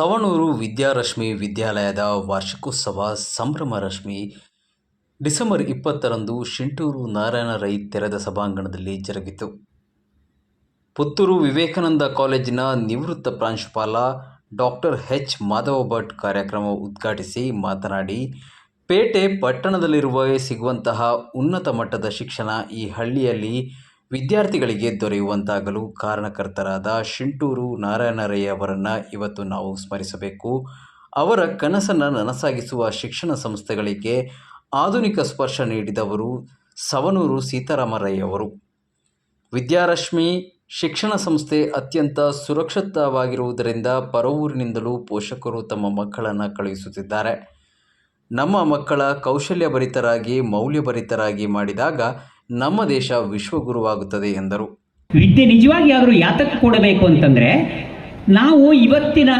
ಸವಣೂರು ವಿದ್ಯಾರಶ್ಮಿ ವಿದ್ಯಾಲಯದ ವಾರ್ಷಿಕೋತ್ಸವ ಸಂಭ್ರಮ ರಶ್ಮಿ ಡಿಸೆಂಬರ್ ಇಪ್ಪತ್ತರಂದು ಶಿಂಟೂರು ನಾರಾಯಣ ರೈ ತೆರೆದ ಸಭಾಂಗಣದಲ್ಲಿ ಜರುಗಿತು. ಪುತ್ತೂರು ವಿವೇಕಾನಂದ ಕಾಲೇಜಿನ ನಿವೃತ್ತ ಪ್ರಾಂಶುಪಾಲ ಡಾಕ್ಟರ್ ಎಚ್ ಮಾಧವ ಭಟ್ ಕಾರ್ಯಕ್ರಮ ಉದ್ಘಾಟಿಸಿ ಮಾತನಾಡಿ, ಪೇಟೆ ಪಟ್ಟಣದಲ್ಲಿರುವ ಸಿಗುವಂತಹ ಉನ್ನತ ಮಟ್ಟದ ಶಿಕ್ಷಣ ಈ ಹಳ್ಳಿಯಲ್ಲಿ ವಿದ್ಯಾರ್ಥಿಗಳಿಗೆ ದೊರೆಯುವಂತಾಗಲು ಕಾರಣಕರ್ತರಾದ ಶಿಂಟೂರು ನಾರಾಯಣ ರೈ ಅವರನ್ನು ಇವತ್ತು ನಾವು ಸ್ಮರಿಸಬೇಕು. ಅವರ ಕನಸನ್ನು ನನಸಾಗಿಸುವ ಶಿಕ್ಷಣ ಸಂಸ್ಥೆಗಳಿಗೆ ಆಧುನಿಕ ಸ್ಪರ್ಶ ನೀಡಿದವರು ಸವನೂರು ಸೀತಾರಾಮರಯ್ಯವರು. ವಿದ್ಯಾರಶ್ಮಿ ಶಿಕ್ಷಣ ಸಂಸ್ಥೆ ಅತ್ಯಂತ ಸುರಕ್ಷಿತವಾಗಿರುವುದರಿಂದ ಪರವೂರಿನಿಂದಲೂ ಪೋಷಕರು ತಮ್ಮ ಮಕ್ಕಳನ್ನು ಕಳುಹಿಸುತ್ತಿದ್ದಾರೆ. ನಮ್ಮ ಮಕ್ಕಳ ಕೌಶಲ್ಯಭರಿತರಾಗಿ, ಮೌಲ್ಯಭರಿತರಾಗಿ ಮಾಡಿದಾಗ ನಮ್ಮ ದೇಶ ವಿಶ್ವಗುರುವಾಗುತ್ತದೆ ಎಂದರು. ವಿದ್ಯೆ ನಿಜವಾಗಿ ಆದರೂ ಯಾತಕ್ಕೆ ಕೊಡಬೇಕು ಅಂತಂದರೆ ನಾವು ಇವತ್ತಿನ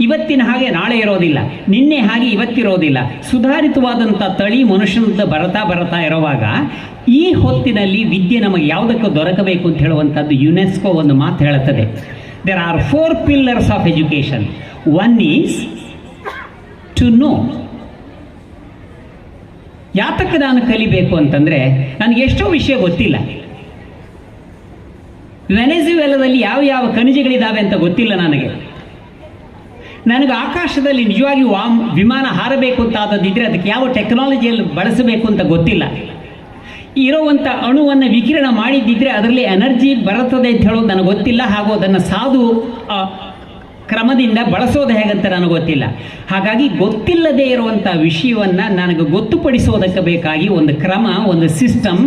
ಇವತ್ತಿನ ಹಾಗೆ ನಾಳೆ ಇರೋದಿಲ್ಲ, ನಿನ್ನೆ ಹಾಗೆ ಇವತ್ತಿರೋದಿಲ್ಲ. ಸುಧಾರಿತವಾದಂಥ ತಳಿ ಮನುಷ್ಯನಂತ ಬರತಾ ಬರತಾ ಇರುವಾಗ ಈ ಹೊತ್ತಿನಲ್ಲಿ ವಿದ್ಯೆ ನಮಗೆ ಯಾವುದಕ್ಕೂ ದೊರಕಬೇಕು ಅಂತ ಹೇಳುವಂಥದ್ದು ಯುನೆಸ್ಕೋ ಒಂದು ಮಾತು ಹೇಳುತ್ತದೆ. There are four pillars of education one is to know ಯಾತಕ್ಕೆ ನಾನು ಕಲಿಬೇಕು ಅಂತಂದರೆ ನನಗೆ ಎಷ್ಟೋ ವಿಷಯ ಗೊತ್ತಿಲ್ಲ. ವೆನೆಜುವೆಲದಲ್ಲಿ ಯಾವ ಯಾವ ಖನಿಜಗಳಿದ್ದಾವೆ ಅಂತ ಗೊತ್ತಿಲ್ಲ ನನಗೆ. ನನಗೆ ಆಕಾಶದಲ್ಲಿ ನಿಜವಾಗಿ ವಾಮ್ ವಿಮಾನ ಹಾರಬೇಕು ಅಂತ ಆದದ್ದಿದ್ರೆ ಅದಕ್ಕೆ ಯಾವ ಟೆಕ್ನಾಲಜಿಯಲ್ಲಿ ಬಳಸಬೇಕು ಅಂತ ಗೊತ್ತಿಲ್ಲ. ಇರೋವಂಥ ಅಣುವನ್ನು ವಿಕಿರಣ ಮಾಡಿದ್ದಿದ್ರೆ ಅದರಲ್ಲಿ ಎನರ್ಜಿ ಬರುತ್ತದೆ ಅಂತ ಹೇಳೋದು ನನಗೆ ಗೊತ್ತಿಲ್ಲ. ಹಾಗೂ ಅದನ್ನು ಸಾಧು ಕ್ರಮದಿಂದ ಬಳಸೋದು ಹೇಗಂತ ನನಗೆ ಗೊತ್ತಿಲ್ಲ. ಹಾಗಾಗಿ ಗೊತ್ತಿಲ್ಲದೆ ಇರುವಂಥ ವಿಷಯವನ್ನು ನನಗೆ ಗೊತ್ತುಪಡಿಸೋದಕ್ಕೆ ಬೇಕಾಗಿ ಒಂದು ಕ್ರಮ, ಒಂದು ಸಿಸ್ಟಮ್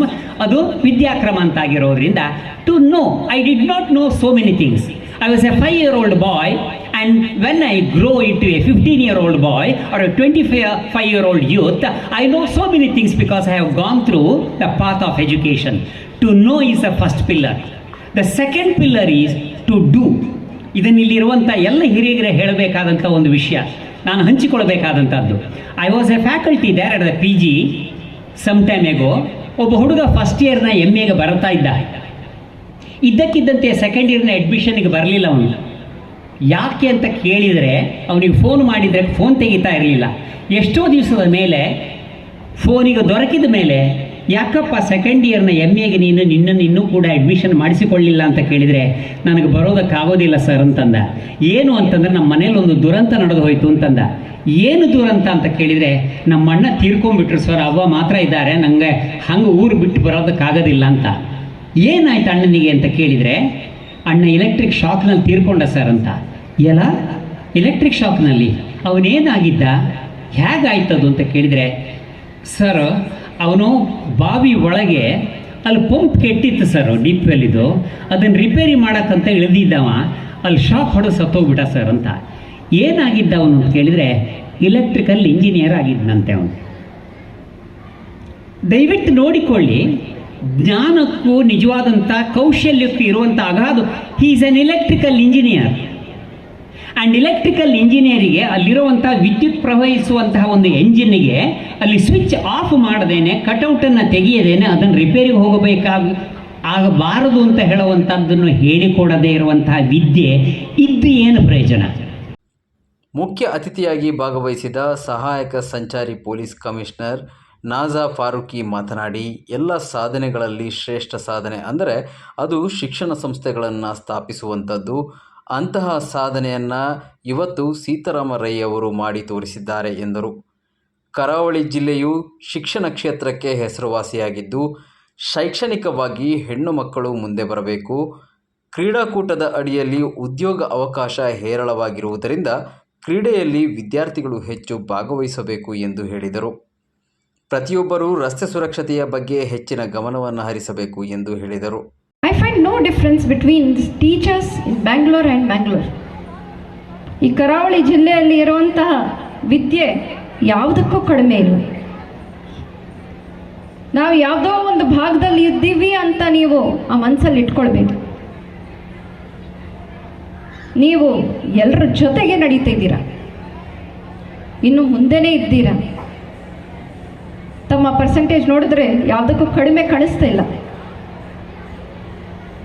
ಅದು ವಿದ್ಯಾಕ್ರಮ ಅಂತಾಗಿರೋದ್ರಿಂದ to know I did not know so many things I was a five year old boy and when I grow it to a fifteen year old boy or a twenty five five year old youth I know so many things because I have gone through the path of education to know is a first pillar the second pillar is to do ಇದನ್ನು ಇಲ್ಲಿರುವಂಥ ಎಲ್ಲ ಹಿರಿಯರಿಗೆ ಹೇಳಬೇಕಾದಂಥ ಒಂದು ವಿಷಯ. ನಾನು ಹಂಚಿಕೊಳ್ಬೇಕಾದಂಥದ್ದು I was a faculty there at the P G some time ago ಒಬ್ಬ ಹುಡುಗ ಫಸ್ಟ್ ಇಯರ್ನ ಎಂ ಎಗೆ ಬರ್ತಾ ಇದ್ದ. ಇದ್ದಕ್ಕಿದ್ದಂತೆ ಸೆಕೆಂಡ್ ಇಯರ್ನ ಅಡ್ಮಿಷನ್ಗೆ ಬರಲಿಲ್ಲ ಅವನು. ಯಾಕೆ ಅಂತ ಕೇಳಿದರೆ ಅವನಿಗೆ ಫೋನ್ ಮಾಡಿದರೆ ಫೋನ್ ತೆಗಿತಾ ಇರಲಿಲ್ಲ. ಎಷ್ಟೋ ದಿವಸದ ಮೇಲೆ ಫೋನಿಗೆ ದೊರಕಿದ ಮೇಲೆ ಯಾಕಪ್ಪ ಸೆಕೆಂಡ್ ಇಯರ್ನ ಎಂ ಎಗೆ ನೀನು ನಿನ್ನನ್ನು ಇನ್ನೂ ಕೂಡ ಅಡ್ಮಿಷನ್ ಮಾಡಿಸಿಕೊಳ್ಳಿಲ್ಲ ಅಂತ ಕೇಳಿದರೆ ನನಗೆ ಬರೋದಕ್ಕಾಗೋದಿಲ್ಲ ಸರ್ ಅಂತಂದ. ಏನು ಅಂತಂದ್ರೆ ನಮ್ಮ ಮನೇಲಿ ಒಂದು ದುರಂತ ನಡೆದು ಹೋಯ್ತು ಅಂತಂದ. ಏನು ದುರಂತ ಅಂತ ಕೇಳಿದರೆ ನಮ್ಮ ಅಣ್ಣ ತೀರ್ಕೊಂಡ್ಬಿಟ್ರು ಸರ್ ಅವ್ವ ಮಾತ್ರ ಇದ್ದಾರೆ ನನಗೆ ಹಂಗೆ ಊರು ಬಿಟ್ಟು ಬರೋದಕ್ಕಾಗೋದಿಲ್ಲ ಅಂತ. ಏನಾಯ್ತು ಅಣ್ಣನಿಗೆ ಅಂತ ಕೇಳಿದರೆ, ಅಣ್ಣ ಎಲೆಕ್ಟ್ರಿಕ್ ಶಾಕ್ನಲ್ಲಿ ತೀರ್ಕೊಂಡ ಸರ್ ಅಂತ. ಎಲ್ಲ? ಎಲೆಕ್ಟ್ರಿಕ್ ಶಾಕ್ನಲ್ಲಿ ಅವನೇನಾಗಿದ್ದ? ಹೇಗಾಯ್ತದು ಅಂತ ಕೇಳಿದರೆ ಸರ್ ಅವನು ಬಾವಿ ಒಳಗೆ ಅಲ್ಲಿ ಪಂಪ್ ಕೆಟ್ಟಿತ್ತು ಸರ್ ಡೀಪ್ ಅದನ್ನು ರಿಪೇರಿ ಮಾಡೋಕ್ಕಂತ ಇಳಿದಿದ್ದವ. ಅಲ್ಲಿ ಶಾಕ್ ಹೊಡೆದು ಸತ್ತೋಗ್ಬಿಟ್ಟ ಸರ್ ಅಂತ. ಏನಾಗಿದ್ದ ಅವನು ಅಂತ ಕೇಳಿದರೆ ಇಲೆಕ್ಟ್ರಿಕಲ್ ಇಂಜಿನಿಯರ್ ಆಗಿದ್ದನಂತೆ ಅವನು. ದಯವಿಟ್ಟು ನೋಡಿಕೊಳ್ಳಿ, ಜ್ಞಾನಕ್ಕೂ ನಿಜವಾದಂಥ ಕೌಶಲ್ಯಕ್ಕೂ ಇರುವಂಥ ಅಗಾಧ he is an electrical engineer and electrical ಇಂಜಿನಿಯರಿಗೆ ಅಲ್ಲಿರುವಂಥ ವಿದ್ಯುತ್ ಪ್ರವಹಿಸುವಂತಹ ಒಂದು ಎಂಜಿನ್ಗೆ ಅಲ್ಲಿ ಸ್ವಿಚ್ ಆಫ್ ಮಾಡದೇನೆ, ಕಟೌಟನ್ನು ತೆಗೆಯದೇನೆ, ಅದನ್ನು ರಿಪೇರಿಗೆ ಹೋಗಬೇಕಾಗ, ಆಗಬಾರದು ಅಂತ ಹೇಳುವಂಥದ್ದನ್ನು ಹೇಳಿಕೊಡದೇ ಇರುವಂತಹ ವಿದ್ಯೆ ಇದ್ದು ಏನು ಪ್ರಯೋಜನ? ಮುಖ್ಯ ಅತಿಥಿಯಾಗಿ ಭಾಗವಹಿಸಿದ ಸಹಾಯಕ ಸಂಚಾರಿ ಪೊಲೀಸ್ ಕಮಿಷನರ್ ನಾಜಾ ಫಾರೂಕಿ ಮಾತನಾಡಿ, ಎಲ್ಲ ಸಾಧನೆಗಳಲ್ಲಿ ಶ್ರೇಷ್ಠ ಸಾಧನೆ ಅಂದರೆ ಅದು ಶಿಕ್ಷಣ ಸಂಸ್ಥೆಗಳನ್ನು ಸ್ಥಾಪಿಸುವಂಥದ್ದು. ಅಂತಹ ಸಾಧನೆಯನ್ನು ಇವತ್ತು ಸೀತಾರಾಮ ಮಾಡಿ ತೋರಿಸಿದ್ದಾರೆ ಎಂದರು. ಕರಾವಳಿ ಜಿಲ್ಲೆಯು ಶಿಕ್ಷಣ ಕ್ಷೇತ್ರಕ್ಕೆ ಹೆಸರುವಾಸಿಯಾಗಿದ್ದು, ಶೈಕ್ಷಣಿಕವಾಗಿ ಹೆಣ್ಣು ಮಕ್ಕಳು ಮುಂದೆ ಬರಬೇಕು. ಕ್ರೀಡಾಕೂಟದ ಅಡಿಯಲ್ಲಿ ಉದ್ಯೋಗ ಅವಕಾಶ ಹೇರಳವಾಗಿರುವುದರಿಂದ ಕ್ರೀಡೆಯಲ್ಲಿ ವಿದ್ಯಾರ್ಥಿಗಳು ಹೆಚ್ಚು ಭಾಗವಹಿಸಬೇಕು ಎಂದು ಹೇಳಿದರು. ಪ್ರತಿಯೊಬ್ಬರೂ ರಸ್ತೆ ಸುರಕ್ಷತೆಯ ಬಗ್ಗೆ ಹೆಚ್ಚಿನ ಗಮನವನ್ನು ಹರಿಸಬೇಕು ಎಂದು ಹೇಳಿದರು. I find no difference between teachers in Bangalore and Mangalore. ಈ ಕರಾವಳಿ ಜಿಲ್ಲೆಯಲ್ಲಿ ಇರುವಂತಹ ವಿದ್ಯೆ ಯಾವುದಕ್ಕೂ ಕಡಿಮೆ ಇಲ್ಲ. ನಾವು ಯಾವುದೋ ಒಂದು ಭಾಗದಲ್ಲಿ ಇದ್ದೀವಿ ಅಂತ ನೀವು ಆ ಮನಸ್ಸಲ್ಲಿ ಇಟ್ಕೊಳ್ಬೇಕು. ನೀವು ಎಲ್ಲರ ಜೊತೆಗೆ ನಡೀತಿದ್ದೀರಾ ಇನ್ನು ಮುಂದೆನೇ ಇದ್ದೀರಾ? ತಮ್ಮ ಪರ್ಸೆಂಟೇಜ್ ನೋಡಿದ್ರೆ ಯಾವುದಕ್ಕೂ ಕಡಿಮೆ ಕಾಣಿಸ್ತಾ ಇಲ್ಲ.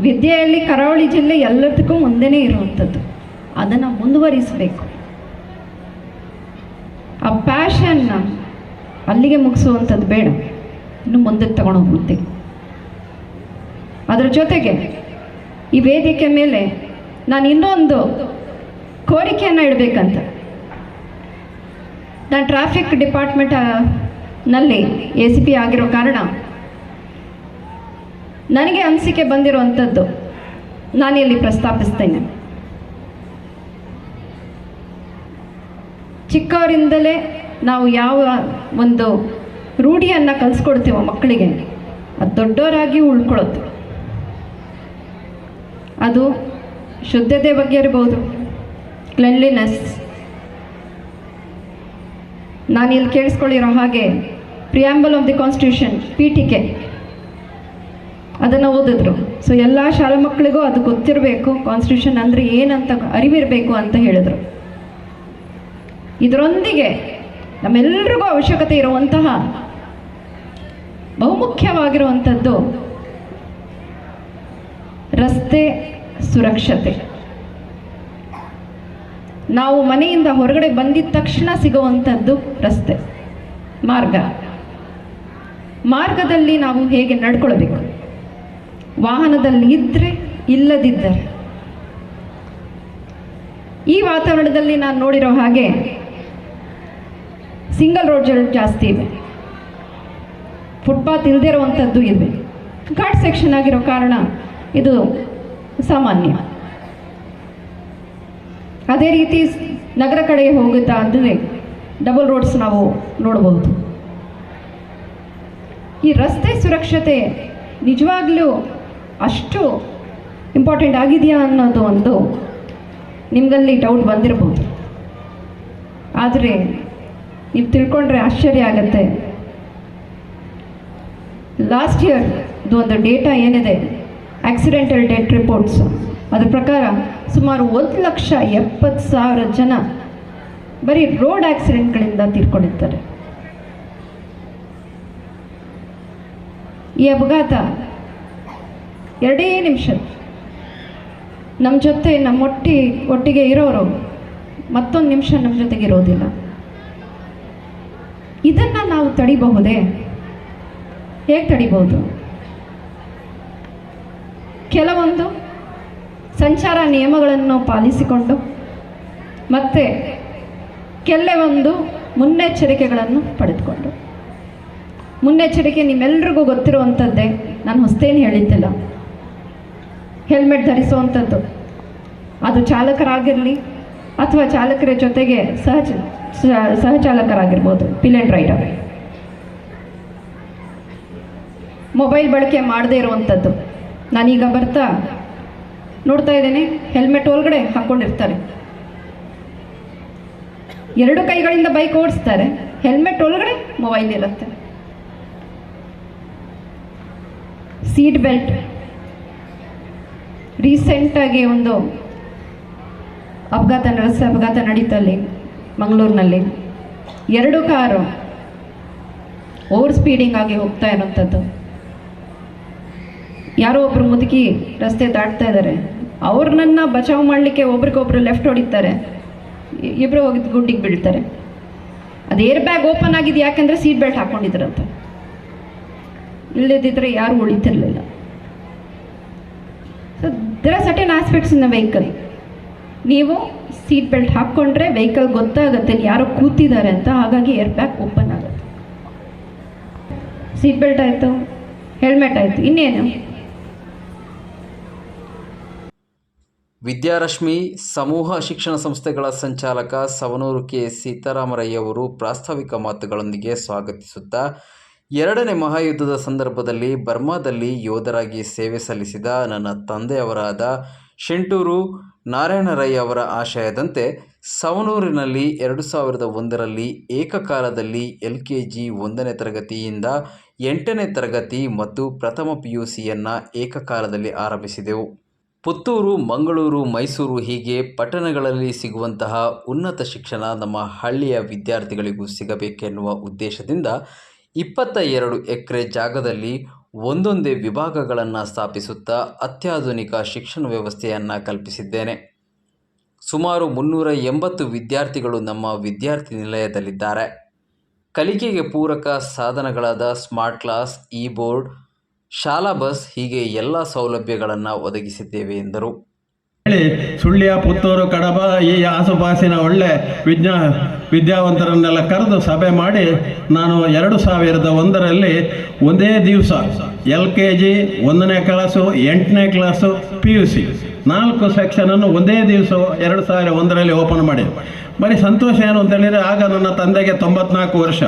ವಿದ್ಯೆಯಲ್ಲಿ ಕರಾವಳಿ ಜಿಲ್ಲೆ ಎಲ್ಲದಕ್ಕೂ ಮುಂದೆನೇ ಇರುವಂಥದ್ದು. ಅದನ್ನು ಮುಂದುವರಿಸಬೇಕು. ಆ ಪ್ಯಾಷನ್ನ ಅಲ್ಲಿಗೆ ಮುಗಿಸುವಂಥದ್ದು ಬೇಡ. ಇನ್ನು ಮುಂದಕ್ಕೆ ತಗೊಂಡು ಹೋಗುತ್ತೆ ಅದರ ಜೊತೆಗೆ ಈ ವೇದಿಕೆ ಮೇಲೆ ನಾನು ಇನ್ನೊಂದು ಕೋರಿಕೆಯನ್ನು ಇಡಬೇಕಂತ. ನಾನು ಟ್ರಾಫಿಕ್ ಡಿಪಾರ್ಟ್ಮೆಂಟ್ನಲ್ಲಿ ಎ ಸಿ ಪಿ ಆಗಿರೋ ಕಾರಣ ನನಗೆ ಅನಿಸಿಕೆ ಬಂದಿರುವಂಥದ್ದು ಇಲ್ಲಿ ಪ್ರಸ್ತಾಪಿಸ್ತೇನೆ. ಚಿಕ್ಕವರಿಂದಲೇ ನಾವು ಯಾವ ಒಂದು ರೂಢಿಯನ್ನು ಕಲಿಸ್ಕೊಡ್ತೀವೋ ಮಕ್ಕಳಿಗೆ, ಅದು ದೊಡ್ಡವರಾಗಿ ಉಳ್ಕೊಳ್ಳುತ್ತೆ ಅದು ಶುದ್ಧತೆ ಬಗ್ಗೆ ಇರ್ಬೋದು ಕ್ಲೆನ್ಲಿನೆಸ್ ಇಲ್ಲಿ ಕೇಳಿಸ್ಕೊಳ್ಳಿರೋ ಹಾಗೆ ಪ್ರಿಯಾಂಬಲ್ ಆಫ್ ದಿ ಕಾನ್ಸ್ಟಿಟ್ಯೂಷನ್ ಪೀಠಿಕೆ ಅದನ್ನು ಓದಿದ್ರು. ಸೊ ಎಲ್ಲ ಶಾಲಾ ಮಕ್ಕಳಿಗೂ ಅದು ಗೊತ್ತಿರಬೇಕು. ಕಾನ್ಸ್ಟಿಟ್ಯೂಷನ್ ಅಂದರೆ ಏನಂತ ಅರಿವಿರಬೇಕು ಅಂತ ಹೇಳಿದರು. ಇದರೊಂದಿಗೆ ನಮ್ಮೆಲ್ಲರಿಗೂ ಅವಶ್ಯಕತೆ ಇರುವಂತಹ ಬಹುಮುಖ್ಯವಾಗಿರುವಂಥದ್ದು ರಸ್ತೆ ಸುರಕ್ಷತೆ. ನಾವು ಮನೆಯಿಂದ ಹೊರಗಡೆ ಬಂದಿದ ತಕ್ಷಣ ಸಿಗುವಂಥದ್ದು ರಸ್ತೆ ಮಾರ್ಗ. ಮಾರ್ಗದಲ್ಲಿ ನಾವು ಹೇಗೆ ನಡ್ಕೊಳ್ಬೇಕು? ವಾಹನದಲ್ಲಿ ಇದ್ದರೆ ಇಲ್ಲದಿದ್ದರೆ. ಈ ವಾತಾವರಣದಲ್ಲಿ ನಾನು ನೋಡಿರೋ ಹಾಗೆ ಸಿಂಗಲ್ ರೋಡ್ಗಳು ಜಾಸ್ತಿ ಇವೆ ಫುಟ್ಪಾತ್ ಇಲ್ಲದೇ ಇರುವಂಥದ್ದು ಇವೆ ಘಾಟ್ ಸೆಕ್ಷನ್ ಆಗಿರೋ ಕಾರಣ ಇದು ಸಾಮಾನ್ಯ. ಅದೇ ರೀತಿ ನಗರ ಕಡೆ ಹೋಗುತ್ತಾ ಅಂದರೆ ಡಬಲ್ ರೋಡ್ಸ್ ನಾವು ನೋಡಬಹುದು. ಈ ರಸ್ತೆ ಸುರಕ್ಷತೆ ನಿಜವಾಗ್ಲೂ ಅಷ್ಟು ಇಂಪಾರ್ಟೆಂಟ್ ಆಗಿದೆಯಾ ಅನ್ನೋದು ಒಂದು ನಿಮಗಲ್ಲಿ ಡೌಟ್ ಬಂದಿರಬಹುದು ಆದರೆ ನೀವು ತಿಳ್ಕೊಂಡ್ರೆ ಆಶ್ಚರ್ಯ ಆಗತ್ತೆ. ಲಾಸ್ಟ್ ಇಯರ್ ಒಂದು ಡೇಟಾ ಏನಿದೆ? ಆಕ್ಸಿಡೆಂಟಲ್ ಡೆತ್ ರಿಪೋರ್ಟ್ಸ್ ಅದ್ರ ಪ್ರಕಾರ ಸುಮಾರು ಒಂದು ಲಕ್ಷ ಎಪ್ಪತ್ತು ಸಾವಿರ ಜನ ಬರೀ ರೋಡ್ ಆಕ್ಸಿಡೆಂಟ್ಗಳಿಂದ ತೀರ್ಕೊಂಡಿರ್ತಾರೆ. ಈ ಅಪಘಾತ ಎರಡೇ ನಿಮಿಷ. ನಮ್ಮ ಜೊತೆ ನಮ್ಮ ಒಟ್ಟಿ, ಒಟ್ಟಿಗೆ ಇರೋರು ಮತ್ತೊಂದು ನಿಮಿಷ ನಮ್ಮ ಜೊತೆಗೆ ಇರೋದಿಲ್ಲ. ಇದನ್ನು ನಾವು ತಡಿಬಹುದೇ? ಹೇಗೆ ತಡಿಬಹುದು? ಕೆಲವೊಂದು ಸಂಚಾರ ನಿಯಮಗಳನ್ನು ಪಾಲಿಸಿಕೊಂಡು ಮತ್ತು ಕೆಲವೊಂದು ಮುನ್ನೆಚ್ಚರಿಕೆಗಳನ್ನು ಪಡೆದುಕೊಂಡು. ಮುನ್ನೆಚ್ಚರಿಕೆ ನಿಮ್ಮೆಲ್ರಿಗೂ ಗೊತ್ತಿರುವಂಥದ್ದೇ ನಾನು ಹೊಸ್ತೇನು ಹೇಳಿದ್ದಿಲ್ಲ. ಹೆಲ್ಮೆಟ್ ಧರಿಸುವಂಥದ್ದು. ಅದು ಚಾಲಕರಾಗಿರಲಿ ಅಥವಾ ಚಾಲಕರ ಜೊತೆಗೆ ಸಹಜ, ಸಹ- ಸಹಚಾಲಕರಾಗಿರ್ಬೋದು, ಪಿಲ್ ಆ್ಯಂಡ್ ರೈಡರ್ ಮೊಬೈಲ್ ಬಳಕೆ ಮಾಡದೇ ಇರುವಂಥದ್ದು. ನಾನೀಗ ಬರ್ತಾ ನೋಡ್ತಾ ಇದ್ದೇನೆ, ಹೆಲ್ಮೆಟ್ ಒಳಗಡೆ ಹಾಕ್ಕೊಂಡಿರ್ತಾರೆ ಎರಡು ಕೈಗಳಿಂದ ಬೈಕ್ ಓಡಿಸ್ತಾರೆ, ಹೆಲ್ಮೆಟ್ ಒಳಗಡೆ ಮೊಬೈಲ್ ಇರುತ್ತೆ ಸೀಟ್ ಬೆಲ್ಟ್ ರೀಸೆಂಟಾಗಿ ಒಂದು ಅಪಘಾತ ರಸ್ತೆ ಅಪಘಾತ ನಡೀತಲ್ಲಿ ಮಂಗಳೂರಿನಲ್ಲಿ. ಎರಡು ಕಾರು ಓವರ್ ಸ್ಪೀಡಿಂಗ್ ಆಗಿ ಹೋಗ್ತಾ ಇರೋಂಥದ್ದು ಯಾರೋ ಒಬ್ರು ಮುದುಕಿ ರಸ್ತೆ ದಾಟ್ತಾ ಇದ್ದಾರೆ. ಅವ್ರನ್ನ ಬಚಾವ್ ಮಾಡಲಿಕ್ಕೆ ಒಬ್ರಿಗೊಬ್ರು ಲೆಫ್ಟ್ ಹೊಡಿತಾರೆ. ಇಬ್ಬರು ಹೋಗಿದ್ದು ಗುಂಡಿಗೆ ಬೀಳ್ತಾರೆ. ಅದು ಏರ್ ಬ್ಯಾಗ್ ಓಪನ್ ಆಗಿದೆ ಯಾಕಂದರೆ ಸೀಟ್ ಬೆಲ್ಟ್ ಹಾಕ್ಕೊಂಡಿದ್ರಂತ ಇಲ್ಲದಿದ್ದರೆ ಯಾರು ಉಳಿತಿರ್ಲಿಲ್ಲ. There are certain aspects in the vehicle ನೀವು ಸೀಟ್ ಬೆಲ್ಟ್ ಹಾಕ್ಕೊಂಡ್ರೆ ವೆಹಿಕಲ್ ಗೊತ್ತಾಗುತ್ತೆ ಯಾರೋ ಕೂತಿದ್ದಾರೆ ಅಂತ, ಹಾಗಾಗಿ ಏರ್ ಬ್ಯಾಗ್ ಓಪನ್ ಆಗುತ್ತೆ. ಸೀಟ್ ಬೆಲ್ಟ್ ಆಯಿತು ಹೆಲ್ಮೆಟ್ ಆಯಿತು, ಇನ್ನೇನು? ವಿದ್ಯಾರಶ್ಮಿ ಸಮೂಹ ಶಿಕ್ಷಣ ಸಂಸ್ಥೆಗಳ ಸಂಚಾಲಕ ಸವನೂರು ಕೆ ಸೀತಾರಾಮರಯ್ಯವರು ಪ್ರಾಸ್ತಾವಿಕ ಮಾತುಗಳೊಂದಿಗೆ ಸ್ವಾಗತಿಸುತ್ತಾ ಎರಡನೇ ಮಹಾಯುದ್ಧದ ಸಂದರ್ಭದಲ್ಲಿ ಬರ್ಮಾದಲ್ಲಿ ಯೋಧರಾಗಿ ಸೇವೆ ಸಲ್ಲಿಸಿದ ನನ್ನ ತಂದೆಯವರಾದ ಶೆಂಟೂರು ನಾರಾಯಣರೈ ಅವರ ಆಶಯದಂತೆ ಸವನೂರಿನಲ್ಲಿ ಎರಡು ಸಾವಿರದ ಒಂದರಲ್ಲಿ ಏಕಕಾಲದಲ್ಲಿ ಎಲ್ ಕೆ ಜಿ ಒಂದನೇ ತರಗತಿಯಿಂದ ಎಂಟನೇ ತರಗತಿ ಮತ್ತು ಪ್ರಥಮ ಪಿ ಯು ಸಿಯನ್ನು ಏಕಕಾಲದಲ್ಲಿ ಆರಂಭಿಸಿದೆವು. ಪುತ್ತೂರು, ಮಂಗಳೂರು, ಮೈಸೂರು ಹೀಗೆ ಪಟ್ಟಣಗಳಲ್ಲಿ ಸಿಗುವಂತಹ ಉನ್ನತ ಶಿಕ್ಷಣ ನಮ್ಮ ಹಳ್ಳಿಯ ವಿದ್ಯಾರ್ಥಿಗಳಿಗೂ ಸಿಗಬೇಕೆನ್ನುವ ಉದ್ದೇಶದಿಂದ ಇಪ್ಪತ್ತ ಎರಡು ಎಕರೆ ಜಾಗದಲ್ಲಿ ಒಂದೊಂದೇ ವಿಭಾಗಗಳನ್ನು ಸ್ಥಾಪಿಸುತ್ತಾ ಅತ್ಯಾಧುನಿಕ ಶಿಕ್ಷಣ ವ್ಯವಸ್ಥೆಯನ್ನು ಕಲ್ಪಿಸಿದ್ದೇನೆ. ಸುಮಾರು ಮುನ್ನೂರ ಎಂಬತ್ತು ವಿದ್ಯಾರ್ಥಿಗಳು ನಮ್ಮ ವಿದ್ಯಾರ್ಥಿ ನಿಲಯದಲ್ಲಿದ್ದಾರೆ. ಕಲಿಕೆಗೆ ಪೂರಕ ಸಾಧನಗಳಾದ ಸ್ಮಾರ್ಟ್ ಕ್ಲಾಸ್ ಇ ಬೋರ್ಡ್ ಶಾಲಾ ಬಸ್ ಹೀಗೆ ಎಲ್ಲ ಸೌಲಭ್ಯಗಳನ್ನು ಒದಗಿಸಿದ್ದೇವೆ ಎಂದರು. ಹೇಳಿ, ಸುಳ್ಯ ಪುತ್ತೂರು ಕಡಬ ಈ ಆಸುಪಾಸಿನ ಒಳ್ಳೆ ವಿಜ್ಞಾ, ವಿದ್ಯಾವಂತರನ್ನೆಲ್ಲ ಕರೆದು ಸಭೆ ಮಾಡಿ ನಾನು ಎರಡು ಸಾವಿರದ ಒಂದರಲ್ಲಿ ಒಂದೇ ದಿವಸ ಎಲ್ ಕೆ ಜಿ ಒಂದನೇ ಕ್ಲಾಸು, ಎಂಟನೇ ಕ್ಲಾಸು, ಪಿ ಯು ಸಿ ನಾಲ್ಕು ಸೆಕ್ಷನನ್ನು ಒಂದೇ ದಿವಸ ಎರಡು ಸಾವಿರ ಒಂದರಲ್ಲಿ ಓಪನ್ ಮಾಡಿ. ಬರೀ ಸಂತೋಷ ಏನು ಅಂತ ಹೇಳಿದರೆ ಆಗ ನನ್ನ ತಂದೆಗೆ ತೊಂಬತ್ನಾಲ್ಕು ವರ್ಷ.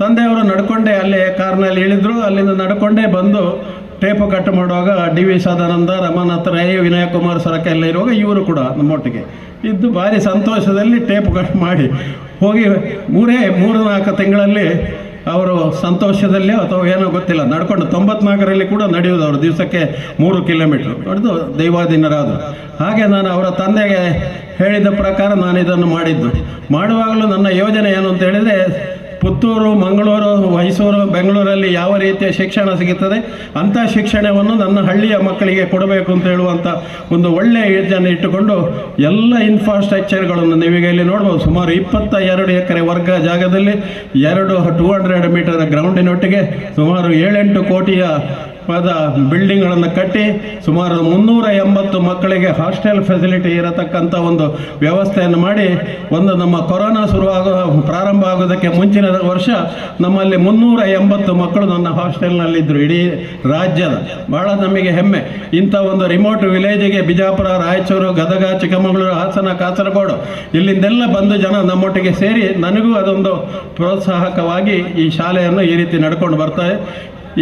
ತಂದೆಯವರು ನಡ್ಕೊಂಡೇ ಅಲ್ಲೇ ಕಾರ್ನಲ್ಲಿ ಇಳಿದ್ರು, ಅಲ್ಲಿಂದ ನಡ್ಕೊಂಡೇ ಬಂದು ಟೇಪು ಕಟ್ ಮಾಡುವಾಗ ಡಿ ವಿ ಸದಾನಂದ, ರಮನಾಥ ರೈ, ವಿನಯ ಕುಮಾರ್ ಸರಕ ಎಲ್ಲ ಇರುವಾಗ ಇವರು ಕೂಡ ನಮ್ಮೊಟ್ಟಿಗೆ. ಇದ್ದು ಭಾರಿ ಸಂತೋಷದಲ್ಲಿ ಟೇಪು ಕಟ್ ಮಾಡಿ ಹೋಗಿ ಮೂರೇ, ಮೂರು ನಾಲ್ಕು ತಿಂಗಳಲ್ಲಿ ಅವರು ಸಂತೋಷದಲ್ಲಿ ಅಥವಾ ಏನೋ ಗೊತ್ತಿಲ್ಲ, ನಡ್ಕೊಂಡು ತೊಂಬತ್ನಾಲ್ಕರಲ್ಲಿ ಕೂಡ ನಡೆಯುವುದು ಅವರು ದಿವಸಕ್ಕೆ ಮೂರು ಕಿಲೋಮೀಟ್ರ್. ಹೊಡೆದು ದೈವಾಧೀನರಾದರು. ಹಾಗೆ ನಾನು ಅವರ ತಂದೆಗೆ ಹೇಳಿದ ಪ್ರಕಾರ ನಾನು ಇದನ್ನು ಮಾಡಿದ್ದು. ಮಾಡುವಾಗಲೂ ನನ್ನ ಯೋಜನೆ ಏನು ಅಂತ ಹೇಳಿದರೆ ಪುತ್ತೂರು, ಮಂಗಳೂರು, ಮೈಸೂರು, ಬೆಂಗಳೂರಲ್ಲಿ ಯಾವ ರೀತಿಯ ಶಿಕ್ಷಣ ಸಿಗುತ್ತದೆ, ಅಂಥ ಶಿಕ್ಷಣವನ್ನು ನನ್ನ ಹಳ್ಳಿಯ ಮಕ್ಕಳಿಗೆ ಕೊಡಬೇಕು ಅಂತ ಹೇಳುವಂಥ ಒಂದು ಒಳ್ಳೆಯ ಯೋಜನೆ ಇಟ್ಟುಕೊಂಡು ಎಲ್ಲ ಇನ್ಫ್ರಾಸ್ಟ್ರಕ್ಚರ್ಗಳನ್ನು ನೀವೀಗ ಇಲ್ಲಿ ನೋಡ್ಬೋದು. ಸುಮಾರು ಇಪ್ಪತ್ತ ಎರಡು ಎಕರೆ ವರ್ಗ ಜಾಗದಲ್ಲಿ ಎರಡು ಟೂ ಹಂಡ್ರೆಡ್ ಮೀಟರ್ ಗ್ರೌಂಡಿನೊಟ್ಟಿಗೆ ಸುಮಾರು ಏಳೆಂಟು ಕೋಟಿಯ ಪದ ಬಿಲ್ಡಿಂಗ್ಗಳನ್ನು ಕಟ್ಟಿ ಸುಮಾರು ಮುನ್ನೂರ ಎಂಬತ್ತು ಮಕ್ಕಳಿಗೆ ಹಾಸ್ಟೆಲ್ ಫೆಸಿಲಿಟಿ ಇರತಕ್ಕಂಥ ಒಂದು ವ್ಯವಸ್ಥೆಯನ್ನು ಮಾಡಿ ಒಂದು ನಮ್ಮ ಕೊರೋನಾ ಶುರುವಾಗೋ ಪ್ರಾರಂಭ ಆಗೋದಕ್ಕೆ ಮುಂಚಿನ ವರ್ಷ ನಮ್ಮಲ್ಲಿ ಮುನ್ನೂರ ಎಂಬತ್ತು ಮಕ್ಕಳು ನನ್ನ ಹಾಸ್ಟೆಲ್ನಲ್ಲಿದ್ದರು. ಇಡೀ ರಾಜ್ಯದ ಭಾಳ ನಮಗೆ ಹೆಮ್ಮೆ. ಇಂಥ ಒಂದು ರಿಮೋಟ್ ವಿಲೇಜಿಗೆ ಬಿಜಾಪುರ, ರಾಯಚೂರು, ಗದಗ, ಚಿಕ್ಕಮಗಳೂರು, ಹಾಸನ, ಕಾಸರಗೋಡು ಇಲ್ಲಿಂದೆಲ್ಲ ಬಂದು ಜನ ನಮ್ಮೊಟ್ಟಿಗೆ ಸೇರಿ ನನಗೂ ಅದೊಂದು ಪ್ರೋತ್ಸಾಹಕವಾಗಿ ಈ ಶಾಲೆಯನ್ನು ಈ ರೀತಿ ನಡ್ಕೊಂಡು ಬರ್ತಾರೆ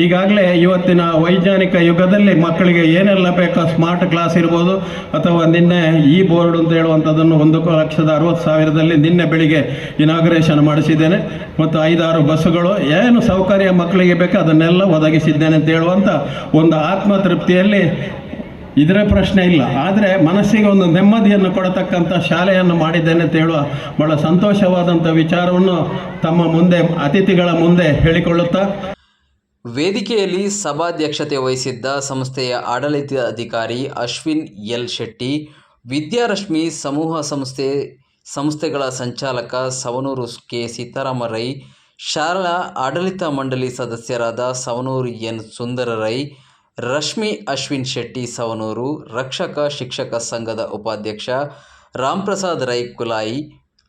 ಈಗಾಗಲೇ ಇವತ್ತಿನ ವೈಜ್ಞಾನಿಕ ಯುಗದಲ್ಲಿ ಮಕ್ಕಳಿಗೆ ಏನೆಲ್ಲ ಬೇಕೋ? ಸ್ಮಾರ್ಟ್ ಕ್ಲಾಸ್ ಇರ್ಬೋದು, ಅಥವಾ ನಿನ್ನೆ ಈ ಬೋರ್ಡ್ ಅಂತ ಹೇಳುವಂಥದ್ದನ್ನು ಒಂದು ಲಕ್ಷದ ಅರವತ್ತು ಸಾವಿರದಲ್ಲಿ ನಿನ್ನೆ ಬೆಳಿಗ್ಗೆ ಇನಾಗ್ರೇಷನ್ ಮಾಡಿಸಿದ್ದೇನೆ. ಮತ್ತು ಐದಾರು ಬಸ್ಸುಗಳು, ಏನು ಸೌಕರ್ಯ ಮಕ್ಕಳಿಗೆ ಬೇಕೋ? ಅದನ್ನೆಲ್ಲ ಒದಗಿಸಿದ್ದೇನೆ ಅಂತ ಹೇಳುವಂಥ ಒಂದು ಆತ್ಮತೃಪ್ತಿಯಲ್ಲಿ ಇದರ ಪ್ರಶ್ನೆ ಇಲ್ಲ. ಆದರೆ ಮನಸ್ಸಿಗೆ ಒಂದು ನೆಮ್ಮದಿಯನ್ನು ಕೊಡತಕ್ಕಂಥ ಶಾಲೆಯನ್ನು ಮಾಡಿದ್ದೇನೆ ಅಂತ ಹೇಳುವ ಬಹಳ ಸಂತೋಷವಾದಂಥ ವಿಚಾರವನ್ನು ತಮ್ಮ ಮುಂದೆ, ಅತಿಥಿಗಳ ಮುಂದೆ ಹೇಳಿಕೊಳ್ಳುತ್ತಾ ವೇದಿಕೆಯಲ್ಲಿ ಸಭಾಧ್ಯಕ್ಷತೆ ವಹಿಸಿದ್ದ ಸಂಸ್ಥೆಯ ಆಡಳಿತಾಧಿಕಾರಿ ಅಶ್ವಿನ್ ಎಲ್ ಶೆಟ್ಟಿ, ವಿದ್ಯಾರಶ್ಮಿ ಸಮೂಹ ಸಂಸ್ಥೆ, ಸಂಸ್ಥೆಗಳ ಸಂಚಾಲಕ ಸವನೂರು ಕೆ ಸೀತಾರಾಮ ರೈ ಶಾಲಾ ಆಡಳಿತ ಮಂಡಳಿ ಸದಸ್ಯರಾದ ಸವನೂರು ಎನ್ ಸುಂದರ ರೈ ರಶ್ಮಿ ಅಶ್ವಿನ್ ಶೆಟ್ಟಿ ಸವನೂರು, ರಕ್ಷಕ ಶಿಕ್ಷಕ ಸಂಘದ ಉಪಾಧ್ಯಕ್ಷ ರಾಮ್ಪ್ರಸಾದ್ ರೈ ಕುಲಾಯಿ,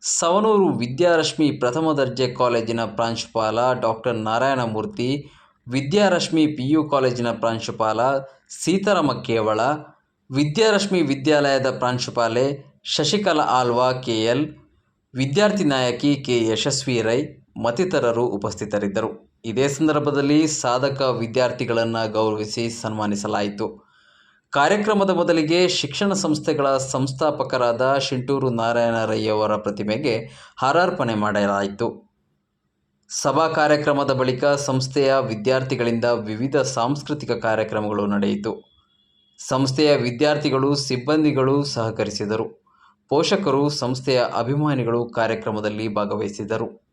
ಸವನೂರು ವಿದ್ಯಾರಶ್ಮಿ ಪ್ರಥಮ ದರ್ಜೆ ಕಾಲೇಜಿನ ಪ್ರಾಂಶುಪಾಲ doctor Narayanamurthy Vidyarashmi P U ಕಾಲೇಜಿನ ಪ್ರಾಂಶುಪಾಲ ಸೀತಾರಾಮ ಕೇವಳ ವಿದ್ಯಾರಶ್ಮಿ ವಿದ್ಯಾಲಯದ ಪ್ರಾಂಶುಪಾಲೆ ಶಶಿಕಲಾ ಆಲ್ವಾ ಕೆಎಲ್, ವಿದ್ಯಾರ್ಥಿ ನಾಯಕಿ ಕೆ ಯಶಸ್ವಿ ರೈ ಮತ್ತಿತರರು ಉಪಸ್ಥಿತರಿದ್ದರು. ಇದೇ ಸಂದರ್ಭದಲ್ಲಿ ಸಾಧಕ ವಿದ್ಯಾರ್ಥಿಗಳನ್ನು ಗೌರವಿಸಿ ಸನ್ಮಾನಿಸಲಾಯಿತು. ಕಾರ್ಯಕ್ರಮದ ಬದಲಿಗೆ ಶಿಕ್ಷಣ ಸಂಸ್ಥೆಗಳ ಸಂಸ್ಥಾಪಕರಾದ ಶಿಂಟೂರು ನಾರಾಯಣ ರೈಯವರ ಪ್ರತಿಮೆಗೆ ಹಾರಾರ್ಪಣೆ ಮಾಡಲಾಯಿತು. ಸಭಾ ಕಾರ್ಯಕ್ರಮದ ಬಳಿಕ ಸಂಸ್ಥೆಯ ವಿದ್ಯಾರ್ಥಿಗಳಿಂದ ವಿವಿಧ ಸಾಂಸ್ಕೃತಿಕ ಕಾರ್ಯಕ್ರಮಗಳು ನಡೆಯಿತು. ಸಂಸ್ಥೆಯ ವಿದ್ಯಾರ್ಥಿಗಳು, ಸಿಬ್ಬಂದಿಗಳು ಸಹಕರಿಸಿದರು. ಪೋಷಕರು ಸಂಸ್ಥೆಯ ಅಭಿಮಾನಿಗಳು ಕಾರ್ಯಕ್ರಮದಲ್ಲಿ ಭಾಗವಹಿಸಿದರು.